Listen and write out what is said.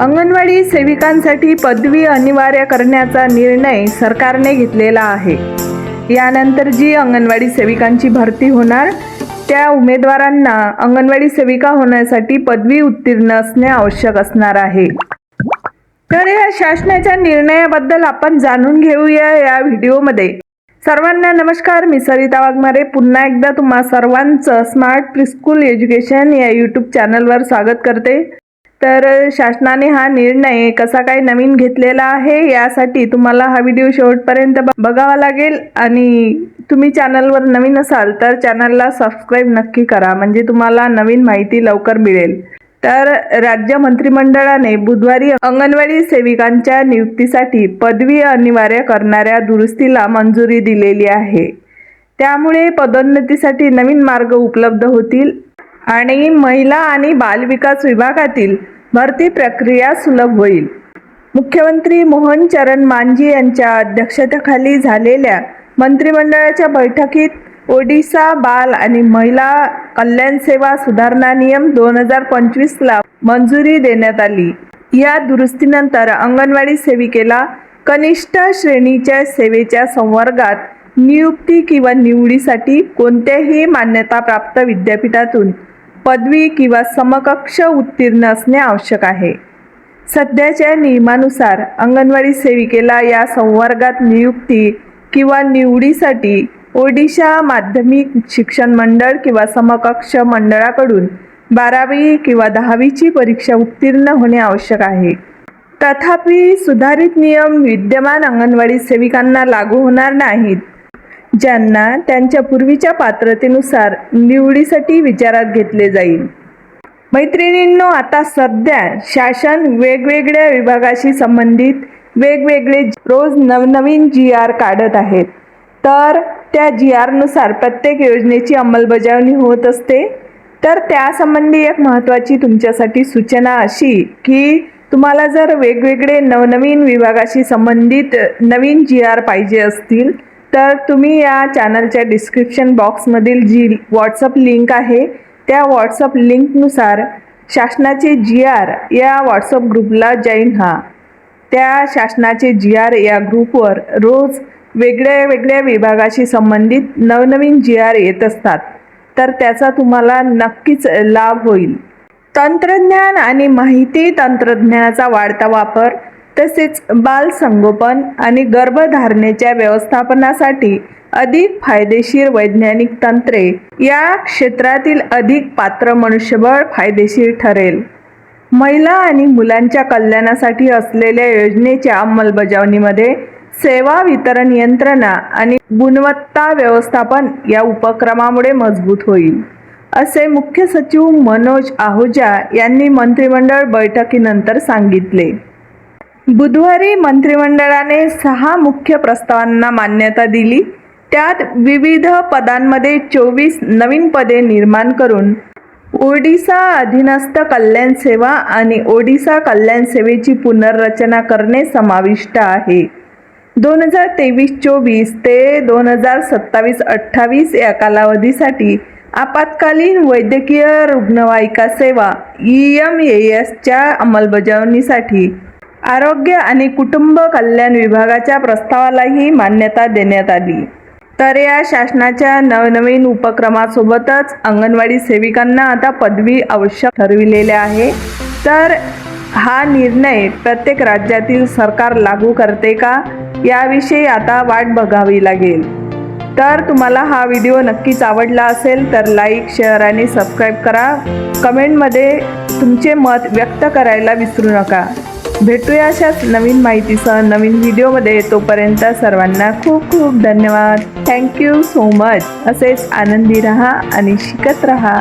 अंगणवाडी सेविकांसाठी पदवी अनिवार्य करण्याचा निर्णय सरकारने घेतलेला आहे. यानंतर जी अंगणवाडी सेविकांची भरती होणार त्या उमेदवारांना अंगणवाडी सेविका होण्यासाठी पदवी उत्तीर्ण असणे आवश्यक असणार आहे. तर या शासनाच्या निर्णयाबद्दल आपण जाणून घेऊया या व्हिडिओमध्ये. सर्वांना नमस्कार मी सरिता वाघमारे. पुन्हा एकदा तुम्हा सर्वांचं स्मार्ट प्रिस्कूल एज्युकेशन या यूट्यूब चॅनलवर स्वागत करते. तर शासनाने हा निर्णय कसा काय नवीन घेतलेला आहे यासाठी तुम्हाला हा व्हिडिओ शेवटपर्यंत बघावा लागेल. आणि तुम्ही चॅनलवर नवीन असाल तर चॅनलला सबस्क्राईब नक्की करा. म्हणजे तुम्हाला नवीन माहिती लवकर मिळेल. तर राज्य मंत्रिमंडळाने बुधवारी अंगणवाडी सेविकांच्या नियुक्तीसाठी पदवी अनिवार्य करणाऱ्या दुरुस्तीला मंजुरी दिलेली आहे. त्यामुळे पदोन्नतीसाठी नवीन मार्ग उपलब्ध होतील. आणि महिला आणि बालविकास विभागातील भरती प्रक्रिया सुलभ होईल. मुख्यमंत्री मोहन चरण मांझी यांच्या अध्यक्षतेखाली झालेल्या मंत्रिमंडळाच्या बैठकीत ओडिशा बाल आणि महिला कल्याण सेवा सुधारणा नियम दोन हजार पंचवीसला मंजुरी देण्यात आली. या दुरुस्तीनंतर अंगणवाडी सेविकेला कनिष्ठ श्रेणीच्या सेवेच्या संवर्गात नियुक्ती किंवा निवडीसाठी कोणत्याही मान्यताप्राप्त विद्यापीठातून पदवी किंवा समकक्ष उत्तीर्ण असणे आवश्यक आहे. सध्याच्या नियमानुसार अंगणवाडी सेविकेला या संवर्गात नियुक्ती किंवा निवडीसाठी ओडिशा माध्यमिक शिक्षण मंडळ किंवा समकक्ष मंडळाकडून बारावी किंवा दहावीची परीक्षा उत्तीर्ण होणे आवश्यक आहे. तथापि सुधारित नियम विद्यमान अंगणवाडी सेविकांना लागू होणार नाहीत. ज्यांना त्यांच्या पूर्वीच्या पात्रतेनुसार निवडीसाठी विचारात घेतले जाईल. मैत्रिणींनो आता सध्या शासन वेगवेगळ्या विभागाशी संबंधित वेगवेगळे रोज नवनवीन जी आर काढत आहेत. तर त्या जी आरनुसार प्रत्येक योजनेची अंमलबजावणी होत असते. तर त्यासंबंधी एक महत्त्वाची तुमच्यासाठी सूचना अशी की तुम्हाला जर वेगवेगळे नवनवीन विभागाशी संबंधित नवीन जी आर पाहिजे असतील तर तुम्ही या चॅनलच्या डिस्क्रिप्शन बॉक्समधील जी व्हॉट्सअप लिंक आहे त्या व्हॉट्सअप लिंकनुसार शासनाचे जी आर या व्हॉट्सअप ग्रुपला जॉईन व्हा. त्या शासनाचे जी आर या ग्रुपवर रोज वेगळ्या वेगळ्या विभागाशी संबंधित नवनवीन जी आर येत असतात. तर त्याचा तुम्हाला नक्कीच लाभ होईल. तंत्रज्ञान आणि माहिती तंत्रज्ञानाचा वाढता वापर तसेच बाल संगोपन आणि गर्भधारणेच्या व्यवस्थापनासाठी अधिक फायदेशीर वैज्ञानिक तंत्रे या क्षेत्रातील अधिक पात्र मनुष्यबळ फायदेशीर ठरेल. महिला आणि मुलांच्या कल्याणासाठी असलेल्या योजनेच्या अंमलबजावणीमध्ये सेवा वितरण यंत्रणा आणि गुणवत्ता व्यवस्थापन या उपक्रमामुळे मजबूत होईल. असे मुख्य सचिव मनोज आहुजा यांनी मंत्रिमंडळ बैठकीनंतर सांगितले. बुधवारी मंत्रिमंडळाने सहा मुख्य प्रस्तावांना मान्यता दिली. त्यात विविध पदांमध्ये चोवीस नवीन पदे निर्माण करून ओडिसा अधीनस्थ कल्याण सेवा आणि ओडिसा कल्याण सेवेची पुनर्रचना करणे समाविष्ट आहे. दोन हजार तेवीस चोवीस ते दोन हजार सत्तावीस अठ्ठावीस या कालावधीसाठी आपत्कालीन वैद्यकीय रुग्णवाहिका सेवा ई एम ए एसच्या अंमलबजावणीसाठी आरोग्य आणि कुटुंब कल्याण विभागाच्या प्रस्तावालाही मान्यता देण्यात आली. तर या शासनाच्या नवनवीन उपक्रमासोबतच अंगणवाडी सेविकांना आता पदवी आवश्यक ठरविलेल्या आहे. तर हा निर्णय प्रत्येक राज्यातील सरकार लागू करते का? याविषयी आता वाट बघावी लागेल. तर तुम्हाला हा व्हिडिओ नक्कीच आवडला असेल तर लाईक शेअर आणि सबस्क्राईब करा. कमेंटमध्ये तुमचे मत व्यक्त करायला विसरू नका. भेटूया अशाच नवीन माहितीसह नवीन व्हिडिओमध्ये. तोपर्यंत सर्वांना खूप खूप धन्यवाद. थँक्यू सो मच असेच आनंदी रहा आणि शिकत रहा.